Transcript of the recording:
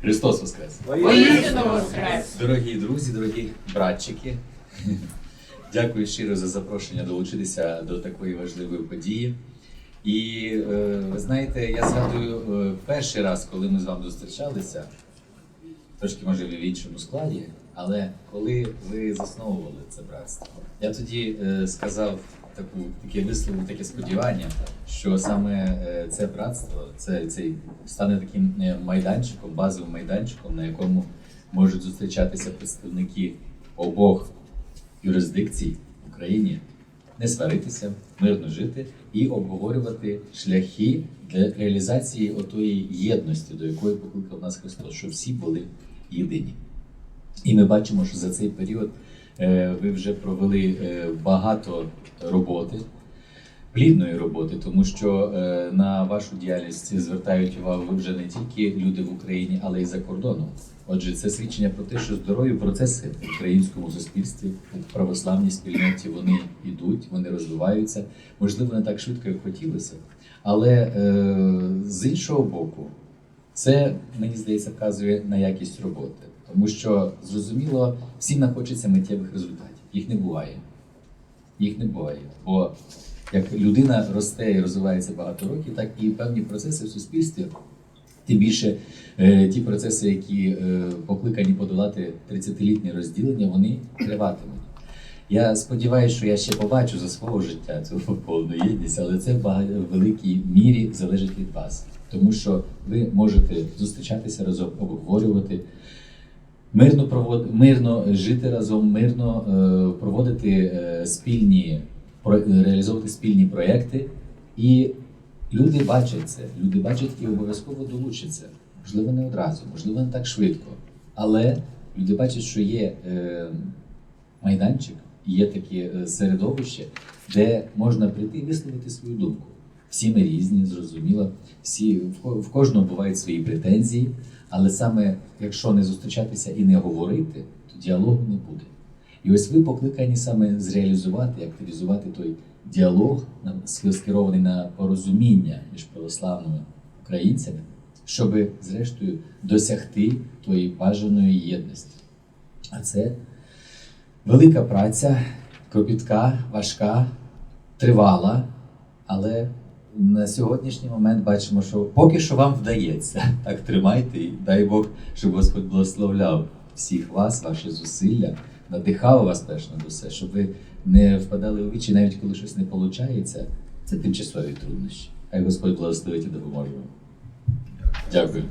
Христос Воскрес! Воскрес! Дорогі друзі, дорогі братчики, дякую щиро за запрошення долучитися до такої важливої події. І е, ви знаєте, я згадую е, перший раз, коли ми з вами зустрічалися, трошки може в іншому складі, але коли ви засновували це братство, я тоді е, сказав таку таке висловив таке сподівання, що саме е, це братство, це цей стане таким е, майданчиком, базовим майданчиком, на якому можуть зустрічатися представники обох юрисдикцій в Україні, не сваритися, мирно жити і обговорювати шляхи для реалізації отої єдності, до якої покликав нас Христос, щоб всі були єдині. І ми бачимо, що за цей період е, ви вже провели е, багато роботи, плідної роботи, тому що е, на вашу діяльність звертають увагу вже не тільки люди в Україні, але й за кордоном. Отже, це свідчення про те, що здорові процеси в українському суспільстві, у православній спільноті вони йдуть, вони розвиваються. Можливо, не так швидко, як хотілося. Але е, з іншого боку, це мені здається вказує на якість роботи, тому що зрозуміло, всім нам хочеться миттєвих результатів. Їх не буває. Їх не буває. Бо як людина росте і розвивається багато років, так і певні процеси в суспільстві, тим більше е, ті процеси, які е, покликані подолати 30-літнє розділення, вони триватимуть. Я сподіваюся, що я ще побачу за свого життя цю повну єдність, але це в великій мірі залежить від вас, тому що ви можете зустрічатися разом, обговорювати, мирно провод... мирно жити разом, мирно е, проводити е, спільні про... реалізовувати спільні проекти. І люди бачать це, люди бачать і обов'язково долучаться. Можливо, не одразу, можливо, не так швидко. Але люди бачать, що є е, майданчик, є таке е, середовище, де можна прийти і висловити свою думку. Всі ми різні, зрозуміло, всі в кожного бувають свої претензії, але саме якщо не зустрічатися і не говорити, то діалогу не буде. І ось ви покликані саме зреалізувати, активізувати той діалог, скерований на порозуміння між православними українцями, щоб, зрештою, досягти тої бажаної єдності. А це велика праця, кропітка, важка, тривала, але на сьогоднішній момент бачимо, що поки що вам вдається. Так тримайте і дай Бог, щоб Господь благословляв всіх вас, ваші зусилля, надихав вас теж на усе, щоб ви не впадали у вічі, навіть коли щось не виходить. Це тимчасові труднощі. Хай Господь благословить і допоможе вам. Дякую.